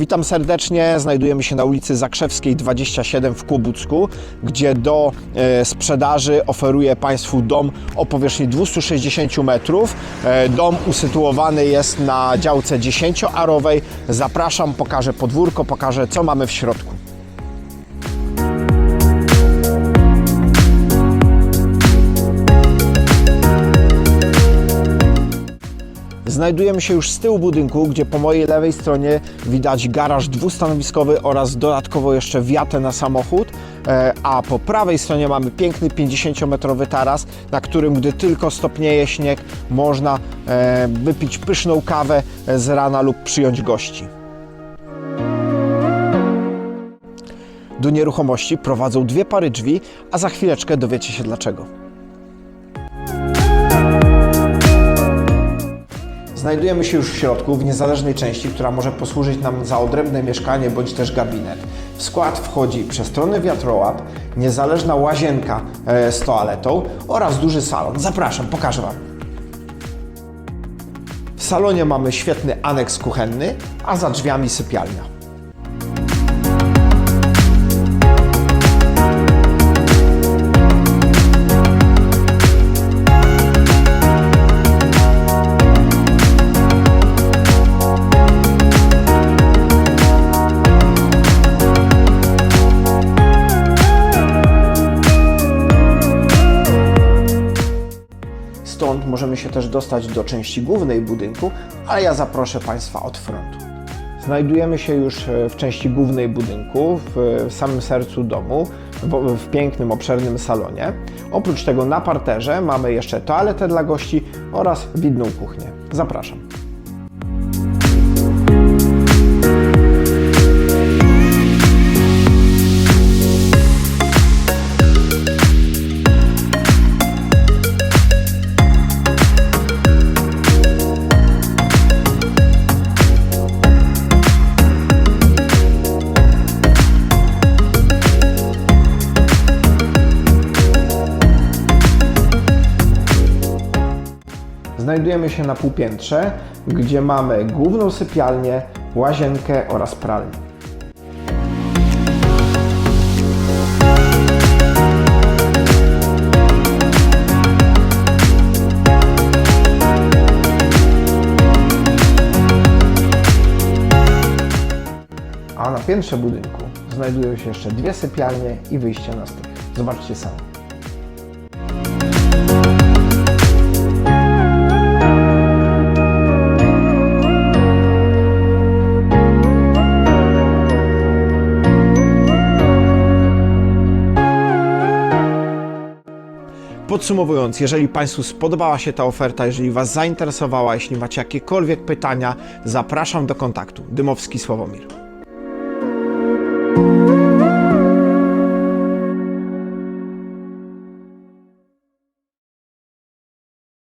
Witam serdecznie. Znajdujemy się na ulicy Zakrzewskiej 27 w Kłobucku, gdzie do e, sprzedaży oferuję Państwu dom o powierzchni 260 metrów. E, dom usytuowany jest na działce 10-arowej. Zapraszam, pokażę podwórko, pokażę co mamy w środku. Znajdujemy się już z tyłu budynku, gdzie po mojej lewej stronie widać garaż dwustanowiskowy oraz dodatkowo jeszcze wiatę na samochód, e, a po prawej stronie mamy piękny 50-metrowy taras, na którym gdy tylko stopnieje śnieg, można e, wypić pyszną kawę z rana lub przyjąć gości. Do nieruchomości prowadzą dwie pary drzwi, a za chwileczkę dowiecie się dlaczego. Znajdujemy się już w środku, w niezależnej części, która może posłużyć nam za odrębne mieszkanie bądź też gabinet. W skład wchodzi przestronny wiatrołap, niezależna łazienka e, z toaletą oraz duży salon. Zapraszam, pokażę Wam. W salonie mamy świetny aneks kuchenny, a za drzwiami sypialnia. Stąd możemy się też dostać do części głównej budynku, ale ja zaproszę Państwa od frontu. Znajdujemy się już e, w części głównej budynku, w samym sercu domu, w pięknym, obszernym salonie. Oprócz tego na parterze mamy jeszcze toaletę dla gości oraz widną kuchnię. Zapraszam. Znajdujemy się na półpiętrze, gdzie mamy główną sypialnię, łazienkę oraz pralnię. A na piętrze budynku znajdują się jeszcze dwie sypialnie i wyjście na strych. Zobaczcie sami. Podsumowując, jeżeli Państwu spodobała się ta oferta, jeżeli Was zainteresowała, jeśli macie jakiekolwiek pytania, zapraszam do kontaktu. Dymowski Sławomir.